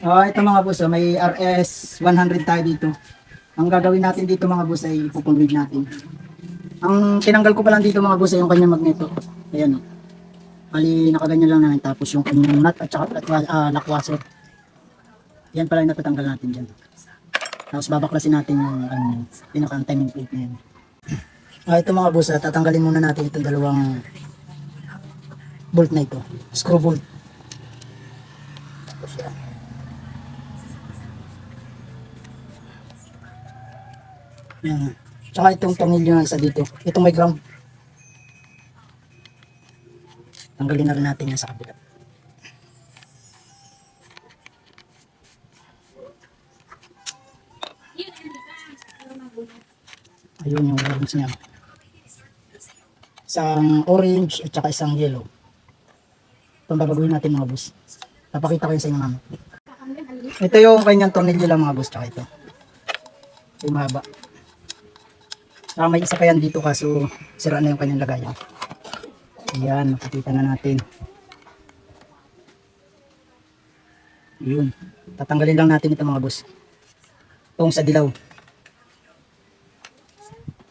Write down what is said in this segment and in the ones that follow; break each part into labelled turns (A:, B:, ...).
A: Ah, ito mga boss, oh, may RS 100 tayo dito. Ang gagawin natin dito mga boss ay ipupulwid natin. Ang tinanggal ko pa lang dito mga boss ay yung kanyang magneto. Ayan oh. Bali, nakaganyan lang namin. Tapos yung kanyang nut at saka uh, lakwaso. Yan pala yung natatanggal natin dyan. Tapos babaklasin natin yung ano, pinaka-timing plate na yan. Ah, ito mga boss, ah, tatanggalin muna natin itong dalawang bolt na ito. Screw bolt. Tapos. Yan. Tsaka itong tornilyo na isa dito. Itong may ground. Tanggalin na rin natin yan sa kabila. Ayun yung worms niya. Isang orange at saka isang yellow. Ito ang babaguhin natin mga boss. Papakita ko yun sa inyo mama. Ito yung kanyang tornilyo lang mga boss. Tsaka ito. Yung mahaba. Saka may isa pa yan dito kaso sira na yung kanyang lagayan. Ayan, makikita na natin. Yun. Tatanggalin lang natin ito mga boss. Itong sa dilaw.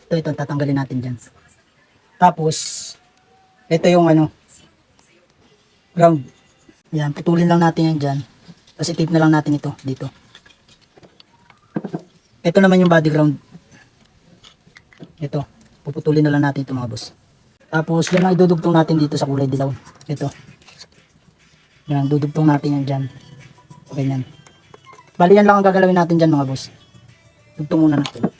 A: Ito, ito, tatanggalin natin dyan. Tapos, ito yung ano, ground. Yan, putulin lang natin yan dyan. Tapos i-tape na lang natin ito, dito. Ito naman yung body ground. Ito, puputulin na lang natin ito mga boss. Tapos, yan ang idudugtong natin dito sa kulay dilaw. Ito. Yan, dudugtong natin yan dyan. Ganyan. Bali yan lang ang gagalawin natin dyan mga boss. Dugtong muna natin.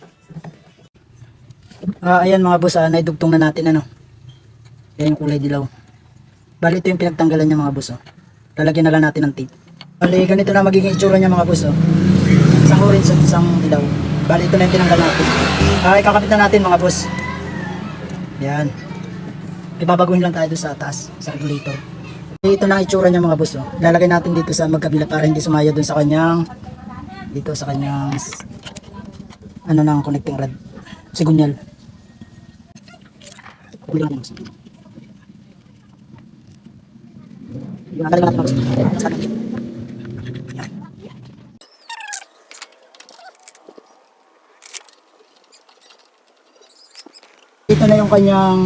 A: Ah, ayan mga boss, ah, naidugtong na natin ano. Yan yung kulay dilaw. Bali ito yung pinagtanggalan niya mga boss. Oh. Lalagyan na lang natin ng tape. Bali ganito na magiging itsura niya mga boss. Oh. Isang orange at isang dilaw. Bali ito na yung tinanggal natin. Ah, ikakapit na natin mga boss. Yan. Ibabaguhin lang tayo sa taas, sa regulator. Ito na itsura niya mga boss. Oh. Lalagay natin dito sa magkabila para hindi sumaya doon sa kanyang dito sa kanyang ano nang connecting rod. Sigunyal. Huli natin. Yung nakalagay natin. Sa Ito na yung kanyang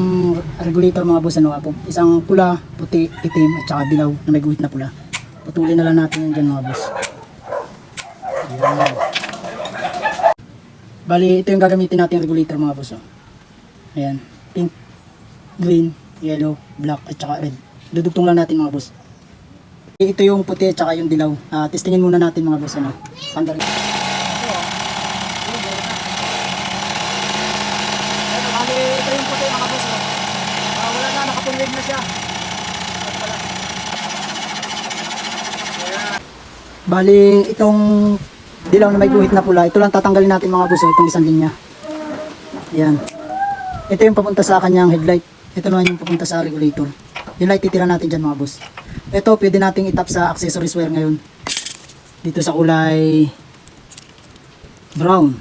A: regulator mga boss ano po. Isang pula, puti, itim at saka dilaw na may guhit na pula. Putulin na lang natin yan dyan mga boss. Ayan. Bali, ito yung gagamitin natin regulator mga boss. Oh. Ayan. Pink, green, yellow, black at saka red. Dudugtong lang natin mga boss. Ito yung puti at saka yung dilaw. Ah, testingin muna natin mga boss. Ano. Tanggalin. Ano, bali, ito yung puti mga boss. Oh. Ah, wala na, nakapulwig na siya. Bali, itong dilaw na may guhit na pula, ito lang tatanggalin natin mga boss, oh, itong isang linya. Yan. Ito yung papunta sa kanyang headlight. Ito naman yung papunta sa regulator. Yung light titira natin dyan mga boss. Ito, pwede nating itap sa accessories wire ngayon. Dito sa kulay brown.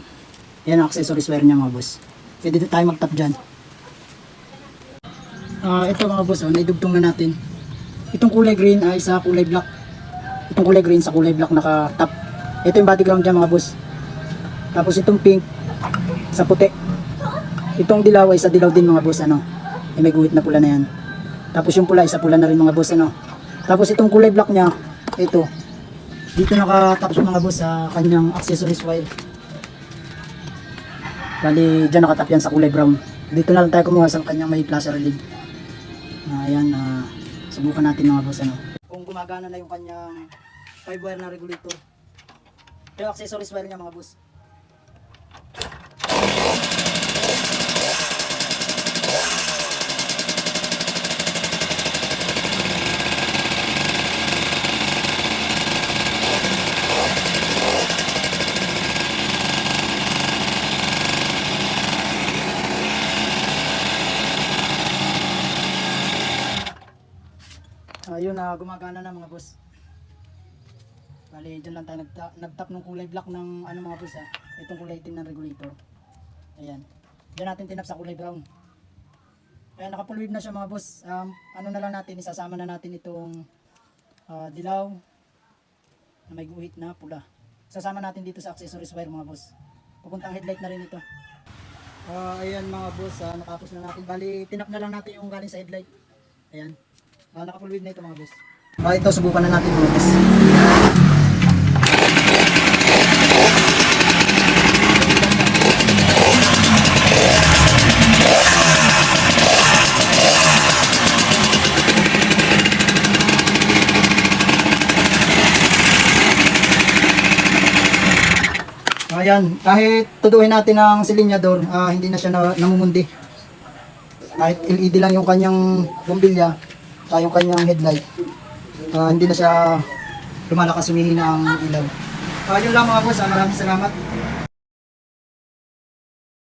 A: Yan ang accessories wire niya mga boss. Pwede tayo mag-tap dyan. Ah, ito mga boss, oh, naidugtong na natin. Itong kulay green ay sa kulay black. Itong kulay green sa kulay black naka-tap. Ito yung body ground dyan mga boss. Tapos itong pink sa puti. Itong dilaw ay sa dilaw din mga boss ano. Eh, may guhit na pula na yan. Tapos yung pula isa pula na rin mga boss ano. Tapos itong kulay black niya, ito. Dito nakatapos mga boss sa kanyang accessories wire. Bali, dyan nakatap yan sa kulay brown. Dito na lang tayo kumuha sa kanyang may plaza relief. Ayan, ah, subukan natin mga boss ano. Kung gumagana na yung kanyang 5 wire na regulator. Yung accessories wire niya mga boss. Ayun na gumagana na mga boss. Bali, dyan lang tayo nagta- nagtap ng kulay black ng ano mga boss ha. Itong kulay itim ng regulator. Ayan. Diyan natin tinap sa kulay brown. Ayan, nakapulwig na siya mga boss. Um, ano na lang natin, isasama na natin itong ah, dilaw na may guhit na pula. Sasama natin dito sa accessories wire mga boss. Pupuntang headlight na rin ito. Ah, ayan mga boss, ah, nakapos na natin. Bali, tinap na lang natin yung galing sa headlight. Ayan. Ah, nakapulwid na ito mga boss. Ah, ito, subukan na natin mga boss. Ayan, kahit tuduhin natin ang silinyador, ah, hindi na siya na, namumundi. Kahit LED lang yung kanyang bombilya, ah, yung kanyang headlight, ah, hindi na siya lumalakas humihina ang ilaw. Ah, yun lang mga boss, ah, maraming salamat.